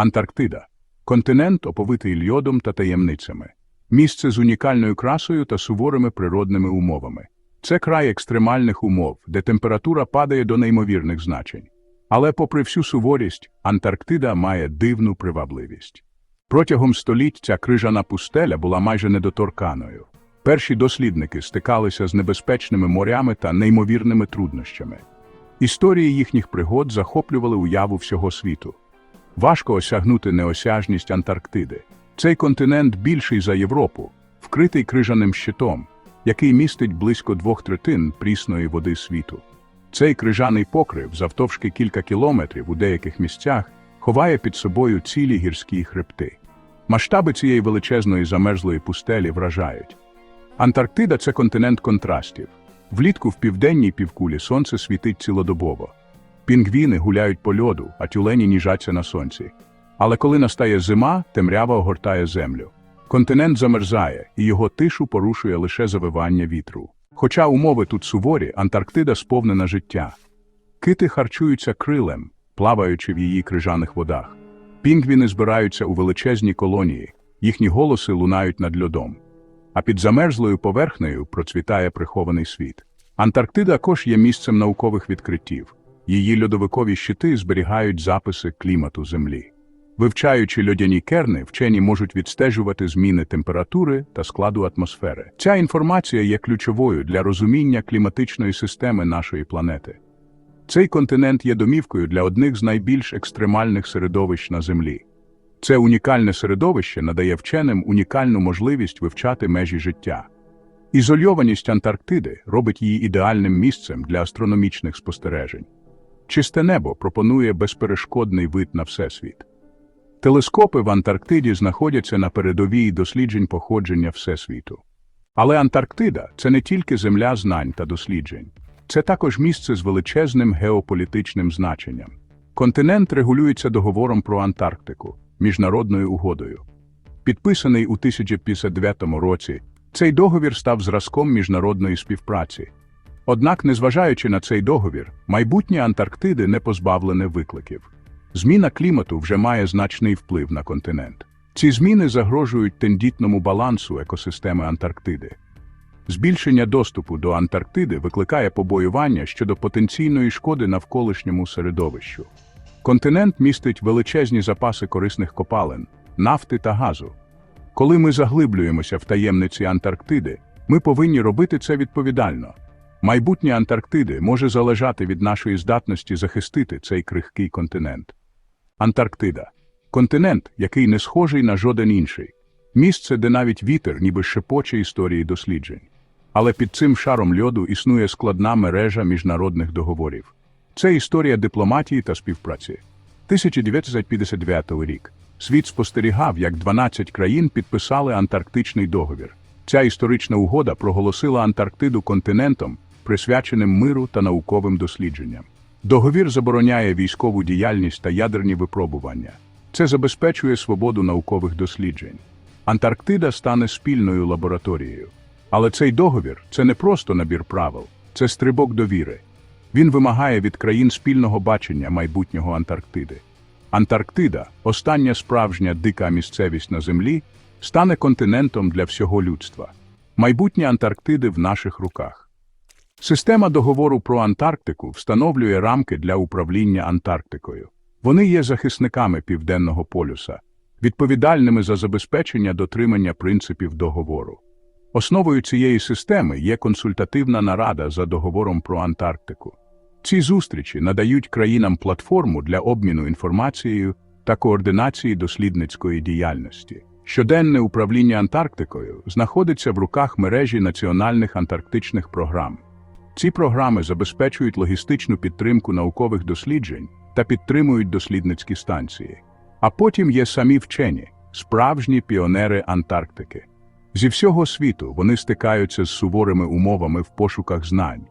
Антарктида континент, оповитий льодом та таємницями, місце з унікальною красою та суворими природними умовами. Це край екстремальних умов, де температура падає до неймовірних значень. Але, попри всю суворість, Антарктида має дивну привабливість. Протягом століть ця крижана пустеля була майже недоторканою. Перші дослідники стикалися з небезпечними морями та неймовірними труднощами. Історії їхніх пригод захоплювали уяву всього світу. Важко осягнути неосяжність Антарктиди. Цей континент більший за Європу, вкритий крижаним щитом, який містить близько двох третин прісної води світу. Цей крижаний покрив, завтовшки кілька кілометрів у деяких місцях, ховає під собою цілі гірські хребти. Масштаби цієї величезної замерзлої пустелі вражають. Антарктида це континент контрастів. Влітку в південній півкулі сонце світить цілодобово. Пінгвіни гуляють по льоду, а тюлені ніжаться на сонці. Але коли настає зима, темрява огортає землю. Континент замерзає, і його тишу порушує лише завивання вітру. Хоча умови тут суворі, Антарктида сповнена життя. Кити харчуються крилем, плаваючи в її крижаних водах. Пінгвіни збираються у величезні колонії, їхні голоси лунають над льодом. А під замерзлою поверхнею процвітає прихований світ. Антарктида також є місцем наукових відкриттів. Її льодовикові щити зберігають записи клімату Землі. Вивчаючи льодяні керни, вчені можуть відстежувати зміни температури та складу атмосфери. Ця інформація є ключовою для розуміння кліматичної системи нашої планети. Цей континент є домівкою для одних з найбільш екстремальних середовищ на Землі. Це унікальне середовище надає вченим унікальну можливість вивчати межі життя. Ізольованість Антарктиди робить її ідеальним місцем для астрономічних спостережень. Чисте небо пропонує безперешкодний вид на Всесвіт. Телескопи в Антарктиді знаходяться на передовій досліджень походження Всесвіту. Але Антарктида це не тільки земля знань та досліджень, це також місце з величезним геополітичним значенням. Континент регулюється договором про Антарктику, міжнародною угодою. Підписаний у 1059 році, цей договір став зразком міжнародної співпраці. Однак, незважаючи на цей договір, майбутнє Антарктиди не позбавлене викликів. Зміна клімату вже має значний вплив на континент. Ці зміни загрожують тендітному балансу екосистеми Антарктиди. Збільшення доступу до Антарктиди викликає побоювання щодо потенційної шкоди навколишньому середовищу. Континент містить величезні запаси корисних копалин, нафти та газу. Коли ми заглиблюємося в таємниці Антарктиди, ми повинні робити це відповідально. Майбутнє Антарктиди може залежати від нашої здатності захистити цей крихкий континент. Антарктида континент, який не схожий на жоден інший, місце, де навіть вітер ніби шепоче історії досліджень. Але під цим шаром льоду існує складна мережа міжнародних договорів. Це історія дипломатії та співпраці. 1959 рік світ спостерігав, як 12 країн підписали Антарктичний договір. Ця історична угода проголосила Антарктиду континентом, присвяченим миру та науковим дослідженням. Договір забороняє військову діяльність та ядерні випробування. Це забезпечує свободу наукових досліджень. Антарктида стане спільною лабораторією. Але цей договір це не просто набір правил, це стрибок довіри. Він вимагає від країн спільного бачення майбутнього Антарктиди. Антарктида, остання справжня дика місцевість на Землі, стане континентом для всього людства. Майбутнє Антарктиди в наших руках. Система договору про Антарктику встановлює рамки для управління Антарктикою. Вони є захисниками Південного полюса, відповідальними за забезпечення дотримання принципів договору. Основою цієї системи є консультативна нарада за договором про Антарктику. Ці зустрічі надають країнам платформу для обміну інформацією та координації дослідницької діяльності. Щоденне управління Антарктикою знаходиться в руках мережі національних антарктичних програм. Ці програми забезпечують логістичну підтримку наукових досліджень та підтримують дослідницькі станції. А потім є самі вчені, справжні піонери Антарктики. Зі всього світу вони стикаються з суворими умовами в пошуках знань.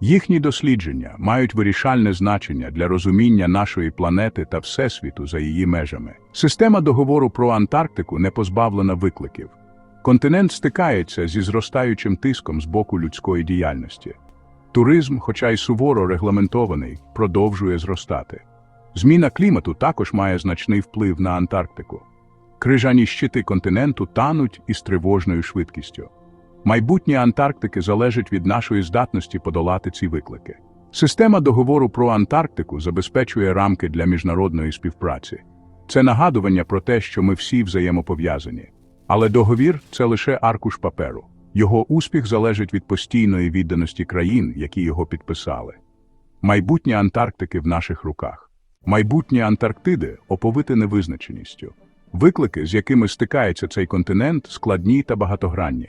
Їхні дослідження мають вирішальне значення для розуміння нашої планети та Всесвіту за її межами. Система договору про Антарктику не позбавлена викликів. Континент стикається зі зростаючим тиском з боку людської діяльності. Туризм, хоча й суворо регламентований, продовжує зростати. Зміна клімату також має значний вплив на Антарктику. Крижані щити континенту тануть із тривожною швидкістю. Майбутнє Антарктики залежить від нашої здатності подолати ці виклики. Система договору про Антарктику забезпечує рамки для міжнародної співпраці. Це нагадування про те, що ми всі взаємопов'язані. Але договір це лише аркуш паперу. Його успіх залежить від постійної відданості країн, які його підписали. Майбутнє Антарктики в наших руках. Майбутнє Антарктиди оповите невизначеністю. Виклики, з якими стикається цей континент, складні та багатогранні.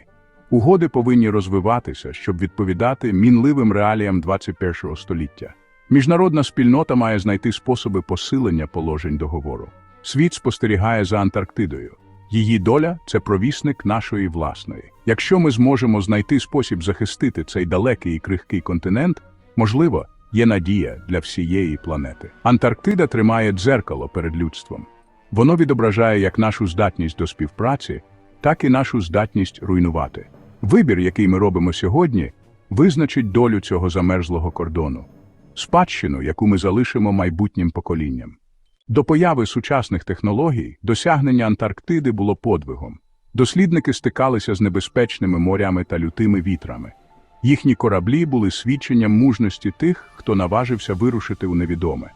Угоди повинні розвиватися, щоб відповідати мінливим реаліям 21 століття. Міжнародна спільнота має знайти способи посилення положень договору. Світ спостерігає за Антарктидою. Її доля це провісник нашої власної. Якщо ми зможемо знайти спосіб захистити цей далекий і крихкий континент, можливо, є надія для всієї планети. Антарктида тримає дзеркало перед людством. Воно відображає як нашу здатність до співпраці, так і нашу здатність руйнувати. Вибір, який ми робимо сьогодні, визначить долю цього замерзлого кордону, спадщину, яку ми залишимо майбутнім поколінням. До появи сучасних технологій досягнення Антарктиди було подвигом. Дослідники стикалися з небезпечними морями та лютими вітрами. Їхні кораблі були свідченням мужності тих, хто наважився вирушити у невідоме.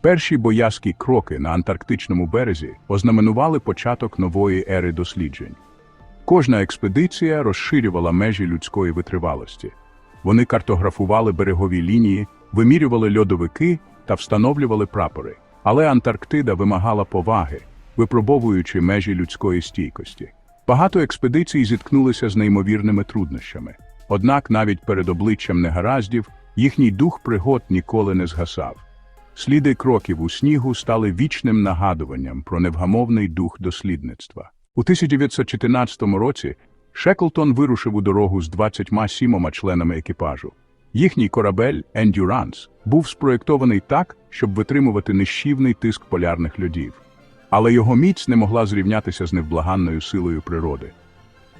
Перші боязкі кроки на антарктичному березі ознаменували початок нової ери досліджень. Кожна експедиція розширювала межі людської витривалості. Вони картографували берегові лінії, вимірювали льодовики та встановлювали прапори. Але Антарктида вимагала поваги, випробовуючи межі людської стійкості. Багато експедицій зіткнулися з неймовірними труднощами. Однак навіть перед обличчям негараздів їхній дух пригод ніколи не згасав. Сліди кроків у снігу стали вічним нагадуванням про невгамовний дух дослідництва. У 1914 році Шеклтон вирушив у дорогу з 27 членами екіпажу. Їхній корабель Endurance був спроєктований так, щоб витримувати нищівний тиск полярних льодів. Але його міць не могла зрівнятися з невблаганною силою природи.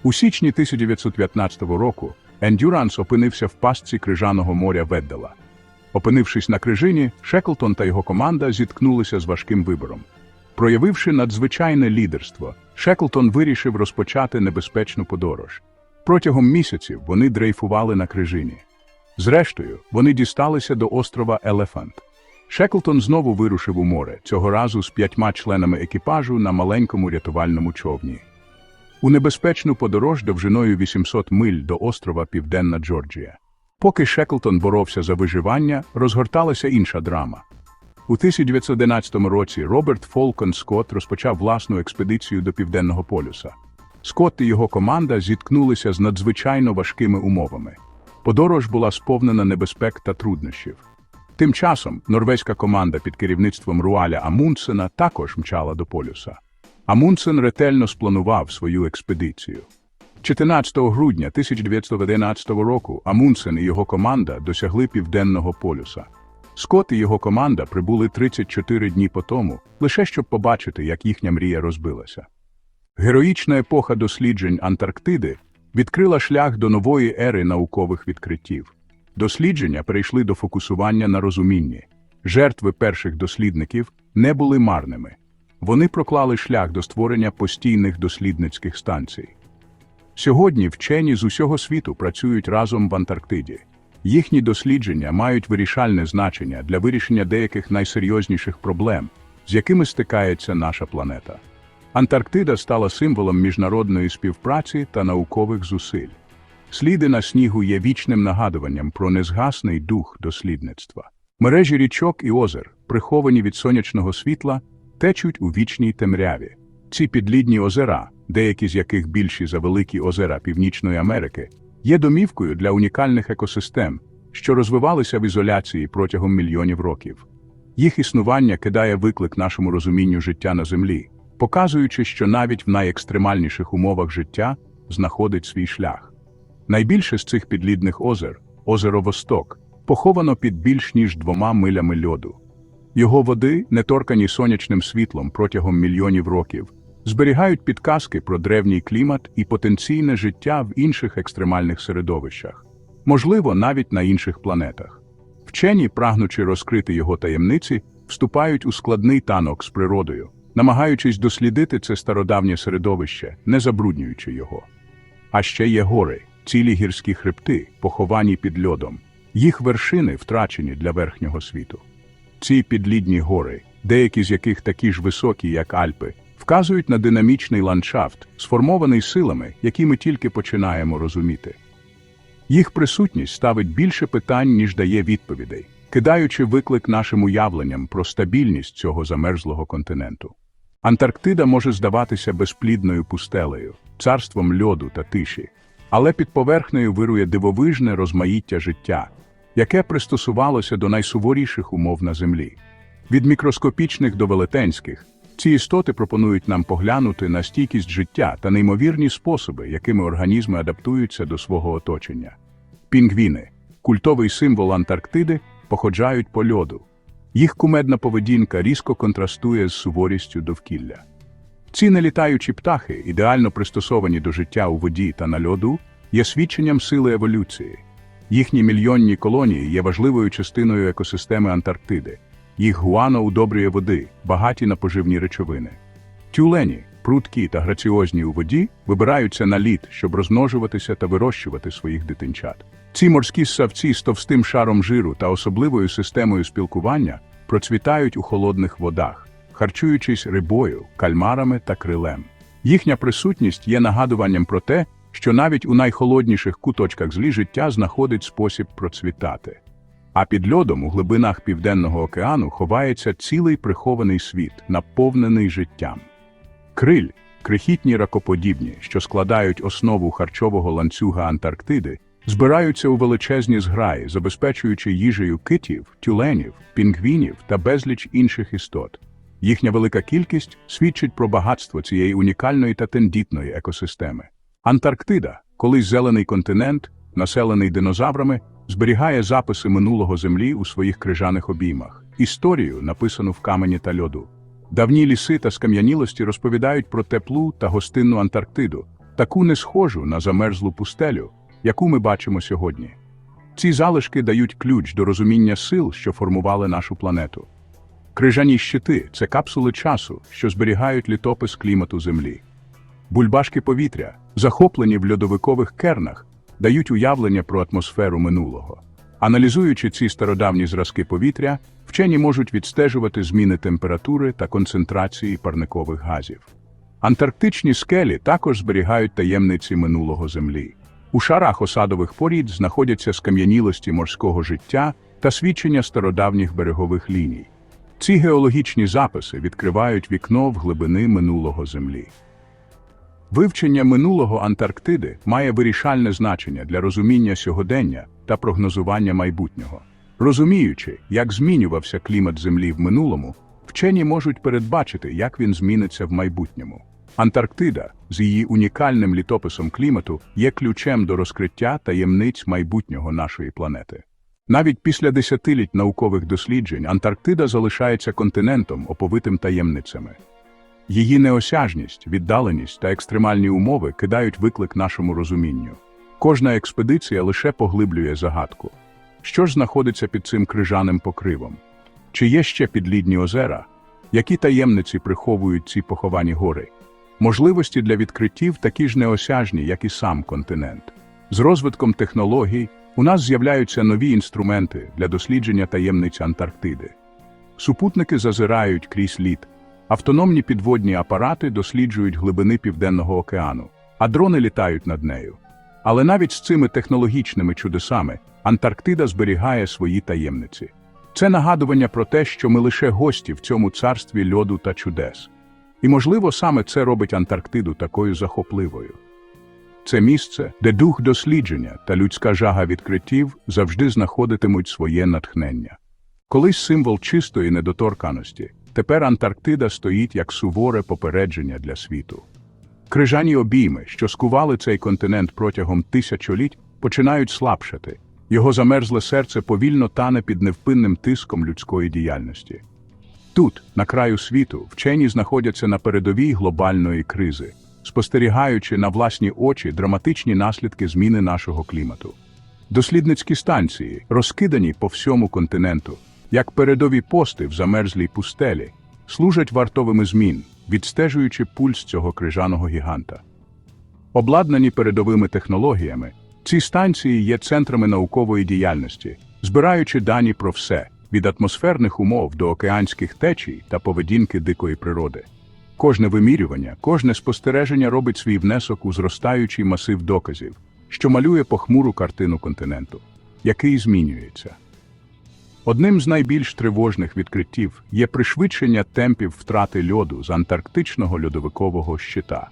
У січні 1915 року Endurance опинився в пастці крижаного моря Веддела. Опинившись на крижині, Шеклтон та його команда зіткнулися з важким вибором. Проявивши надзвичайне лідерство, Шеклтон вирішив розпочати небезпечну подорож. Протягом місяців вони дрейфували на крижині. Зрештою, вони дісталися до острова Елефант. Шеклтон знову вирушив у море, цього разу з п'ятьма членами екіпажу на маленькому рятувальному човні. У небезпечну подорож довжиною 800 миль до острова Південна Джорджія. Поки Шеклтон боровся за виживання, розгорталася інша драма. У 1911 році Роберт Фолкон Скотт розпочав власну експедицію до Південного полюса. Скотт і його команда зіткнулися з надзвичайно важкими умовами. Подорож була сповнена небезпек та труднощів. Тим часом норвезька команда під керівництвом Руаля Амундсена також мчала до полюса. Амундсен ретельно спланував свою експедицію. 14 грудня 1911 року Амундсен і його команда досягли Південного полюса. Скотт і його команда прибули 34 дні по тому, лише щоб побачити, як їхня мрія розбилася. Героїчна епоха досліджень Антарктиди відкрила шлях до нової ери наукових відкриттів. Дослідження перейшли до фокусування на розумінні. Жертви перших дослідників не були марними. Вони проклали шлях до створення постійних дослідницьких станцій. Сьогодні вчені з усього світу працюють разом в Антарктиді. Їхні дослідження мають вирішальне значення для вирішення деяких найсерйозніших проблем, з якими стикається наша планета. Антарктида стала символом міжнародної співпраці та наукових зусиль. Сліди на снігу є вічним нагадуванням про незгасний дух дослідництва. Мережі річок і озер, приховані від сонячного світла, течуть у вічній темряві. Ці підлідні озера, деякі з яких більші за великі озера Північної Америки, є домівкою для унікальних екосистем, що розвивалися в ізоляції протягом мільйонів років. Їх існування кидає виклик нашому розумінню життя на Землі, показуючи, що навіть в найекстремальніших умовах життя знаходить свій шлях. Найбільше з цих підлідних озер озеро Восток, поховано під більш ніж двома милями льоду. Його води, неторкані сонячним світлом протягом мільйонів років, зберігають підказки про древній клімат і потенційне життя в інших екстремальних середовищах, можливо, навіть на інших планетах. Вчені, прагнучи розкрити його таємниці, вступають у складний танок з природою, намагаючись дослідити це стародавнє середовище, не забруднюючи його. А ще є гори, цілі гірські хребти, поховані під льодом. Їх вершини втрачені для верхнього світу. Ці підлідні гори, деякі з яких такі ж високі, як Альпи, вказують на динамічний ландшафт, сформований силами, які ми тільки починаємо розуміти. Їх присутність ставить більше питань, ніж дає відповідей, кидаючи виклик нашим уявленням про стабільність цього замерзлого континенту. Антарктида може здаватися безплідною пустелею, царством льоду та тиші, але під поверхнею вирує дивовижне розмаїття життя, яке пристосувалося до найсуворіших умов на землі. Від мікроскопічних до велетенських ці істоти пропонують нам поглянути на стійкість життя та неймовірні способи, якими організми адаптуються до свого оточення. Пінгвіни культовий символ Антарктиди, походжають по льоду. Їх кумедна поведінка різко контрастує з суворістю довкілля. Ці нелітаючі птахи, ідеально пристосовані до життя у воді та на льоду, є свідченням сили еволюції. Їхні мільйонні колонії є важливою частиною екосистеми Антарктиди. Їх гуано удобрює води, багаті на поживні речовини. Тюлені, прудкі та граціозні у воді, вибираються на лід, щоб розмножуватися та вирощувати своїх дитинчат. Ці морські ссавці з товстим шаром жиру та особливою системою спілкування процвітають у холодних водах, харчуючись рибою, кальмарами та крилем. Їхня присутність є нагадуванням про те, що навіть у найхолодніших куточках злі життя знаходить спосіб процвітати. А під льодом у глибинах Південного океану ховається цілий прихований світ, наповнений життям. Криль крихітні ракоподібні, що складають основу харчового ланцюга Антарктиди, збираються у величезні зграї, забезпечуючи їжею китів, тюленів, пінгвінів та безліч інших істот. Їхня велика кількість свідчить про багатство цієї унікальної та тендітної екосистеми. Антарктида, колись зелений континент, населений динозаврами, зберігає записи минулого землі у своїх крижаних обіймах, історію, написану в камені та льоду. Давні ліси та скам'янілості розповідають про теплу та гостинну Антарктиду, таку не схожу на замерзлу пустелю, яку ми бачимо сьогодні. Ці залишки дають ключ до розуміння сил, що формували нашу планету. Крижані щити це капсули часу, що зберігають літопис клімату Землі. Бульбашки повітря, захоплені в льодовикових кернах, дають уявлення про атмосферу минулого. Аналізуючи ці стародавні зразки повітря, вчені можуть відстежувати зміни температури та концентрації парникових газів. Антарктичні скелі також зберігають таємниці минулого Землі. У шарах осадових порід знаходяться скам'янілості морського життя та свідчення стародавніх берегових ліній. Ці геологічні записи відкривають вікно в глибини минулого Землі. Вивчення минулого Антарктиди має вирішальне значення для розуміння сьогодення та прогнозування майбутнього. Розуміючи, як змінювався клімат Землі в минулому, вчені можуть передбачити, як він зміниться в майбутньому. Антарктида з її унікальним літописом клімату є ключем до розкриття таємниць майбутнього нашої планети. Навіть після десятиліть наукових досліджень Антарктида залишається континентом, оповитим таємницями. Її неосяжність, віддаленість та екстремальні умови кидають виклик нашому розумінню. Кожна експедиція лише поглиблює загадку. Що ж знаходиться під цим крижаним покривом? Чи є ще підлідні озера? Які таємниці приховують ці поховані гори? Можливості для відкриттів такі ж неосяжні, як і сам континент. З розвитком технологій у нас з'являються нові інструменти для дослідження таємниць Антарктиди. Супутники зазирають крізь лід, автономні підводні апарати досліджують глибини Південного океану, а дрони літають над нею. Але навіть з цими технологічними чудесами Антарктида зберігає свої таємниці. Це нагадування про те, що ми лише гості в цьому царстві льоду та чудес. І, можливо, саме це робить Антарктиду такою захопливою. Це місце, де дух дослідження та людська жага відкриттів завжди знаходитимуть своє натхнення. Колись символ чистої недоторканості, тепер Антарктида стоїть як суворе попередження для світу. Крижані обійми, що скували цей континент протягом тисячоліть, починають слабшати. Його замерзле серце повільно тане під невпинним тиском людської діяльності. Тут, на краю світу, вчені знаходяться на передовій глобальної кризи, спостерігаючи на власні очі драматичні наслідки зміни нашого клімату. Дослідницькі станції, розкидані по всьому континенту, як передові пости в замерзлій пустелі, служать вартовими змін, відстежуючи пульс цього крижаного гіганта. Обладнані передовими технологіями, ці станції є центрами наукової діяльності, збираючи дані про все від атмосферних умов до океанських течій та поведінки дикої природи. Кожне вимірювання, кожне спостереження робить свій внесок у зростаючий масив доказів, що малює похмуру картину континенту, який змінюється. Одним з найбільш тривожних відкриттів є пришвидшення темпів втрати льоду з антарктичного льодовикового щита.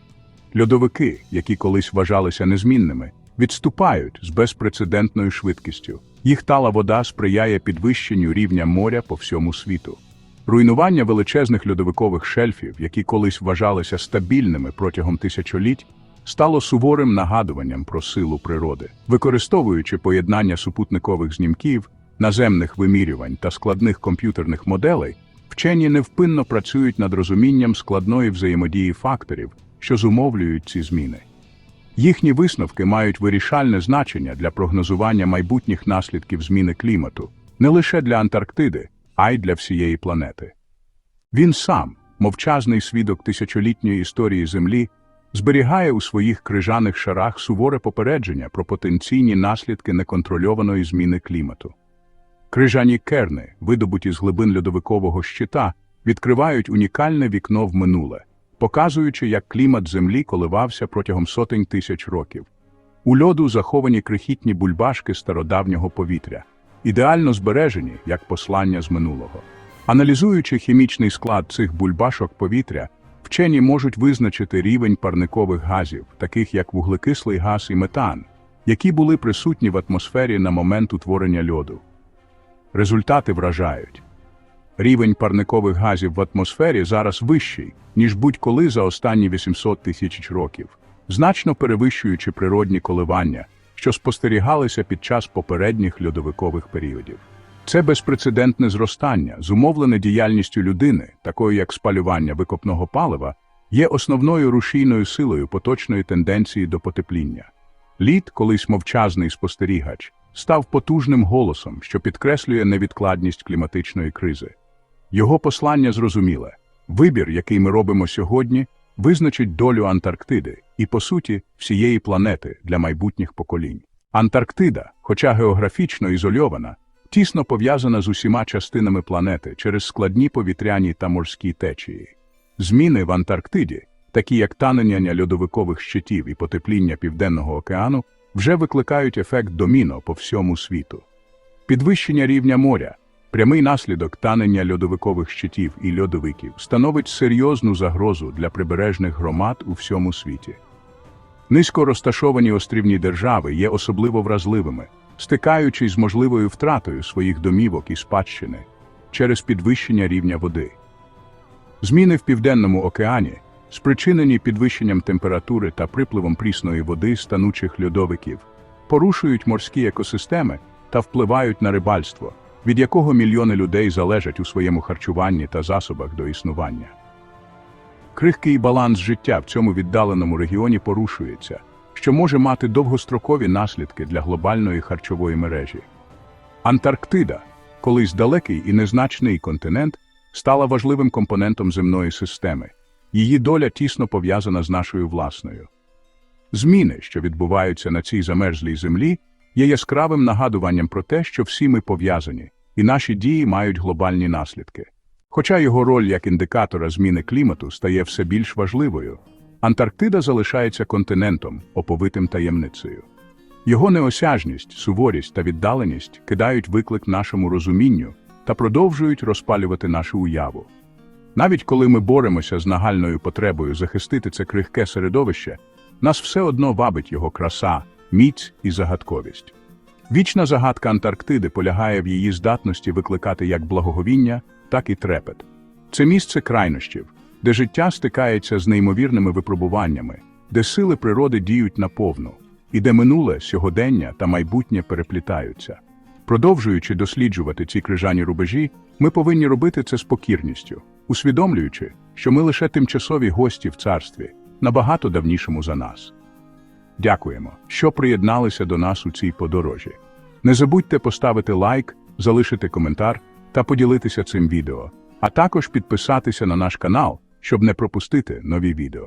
Льодовики, які колись вважалися незмінними, відступають з безпрецедентною швидкістю. Їх тала вода сприяє підвищенню рівня моря по всьому світу. Руйнування величезних льодовикових шельфів, які колись вважалися стабільними протягом тисячоліть, стало суворим нагадуванням про силу природи. Використовуючи поєднання супутникових знімків, наземних вимірювань та складних комп'ютерних моделей, вчені невпинно працюють над розумінням складної взаємодії факторів, що зумовлюють ці зміни. Їхні висновки мають вирішальне значення для прогнозування майбутніх наслідків зміни клімату не лише для Антарктиди, а й для всієї планети. Він сам, мовчазний свідок тисячолітньої історії Землі, зберігає у своїх крижаних шарах суворе попередження про потенційні наслідки неконтрольованої зміни клімату. Крижані керни, видобуті з глибин льодовикового щита, відкривають унікальне вікно в минуле, показуючи, як клімат Землі коливався протягом сотень тисяч років. У льоду заховані крихітні бульбашки стародавнього повітря, ідеально збережені як послання з минулого. Аналізуючи хімічний склад цих бульбашок повітря, вчені можуть визначити рівень парникових газів, таких як вуглекислий газ і метан, які були присутні в атмосфері на момент утворення льоду. Результати вражають. Рівень парникових газів в атмосфері зараз вищий, ніж будь-коли за останні 800 тисяч років, значно перевищуючи природні коливання, що спостерігалися під час попередніх льодовикових періодів. Це безпрецедентне зростання, зумовлене діяльністю людини, такою як спалювання викопного палива, є основною рушійною силою поточної тенденції до потепління. Лід, колись мовчазний спостерігач, став потужним голосом, що підкреслює невідкладність кліматичної кризи. Його послання зрозуміле. Вибір, який ми робимо сьогодні, визначить долю Антарктиди і, по суті, всієї планети для майбутніх поколінь. Антарктида, хоча географічно ізольована, тісно пов'язана з усіма частинами планети через складні повітряні та морські течії. Зміни в Антарктиді, такі як танення льодовикових щитів і потепління Південного океану, вже викликають ефект доміно по всьому світу. Підвищення рівня моря, прямий наслідок танення льодовикових щитів і льодовиків, становить серйозну загрозу для прибережних громад у всьому світі. Низько розташовані острівні держави є особливо вразливими, стикаючись з можливою втратою своїх домівок і спадщини через підвищення рівня води. Зміни в Південному океані, спричинені підвищенням температури та припливом прісної води з танучих льодовиків, порушують морські екосистеми та впливають на рибальство, від якого мільйони людей залежать у своєму харчуванні та засобах до існування. Крихкий баланс життя в цьому віддаленому регіоні порушується, що може мати довгострокові наслідки для глобальної харчової мережі. Антарктида, колись далекий і незначний континент, стала важливим компонентом земної системи. Її доля тісно пов'язана з нашою власною. Зміни, що відбуваються на цій замерзлій землі, є яскравим нагадуванням про те, що всі ми пов'язані, і наші дії мають глобальні наслідки. Хоча його роль як індикатора зміни клімату стає все більш важливою, Антарктида залишається континентом, оповитим таємницею. Його неосяжність, суворість та віддаленість кидають виклик нашому розумінню та продовжують розпалювати нашу уяву. Навіть коли ми боремося з нагальною потребою захистити це крихке середовище, нас все одно вабить його краса, міць і загадковість. Вічна загадка Антарктиди полягає в її здатності викликати як благоговіння, так і трепет. Це місце крайнощів, де життя стикається з неймовірними випробуваннями, де сили природи діють наповну, і де минуле, сьогодення та майбутнє переплітаються. Продовжуючи досліджувати ці крижані рубежі, ми повинні робити це з покірністю, усвідомлюючи, що ми лише тимчасові гості в царстві, набагато давнішому за нас. Дякуємо, що приєдналися до нас у цій подорожі. Не забудьте поставити лайк, залишити коментар та поділитися цим відео, а також підписатися на наш канал, щоб не пропустити нові відео.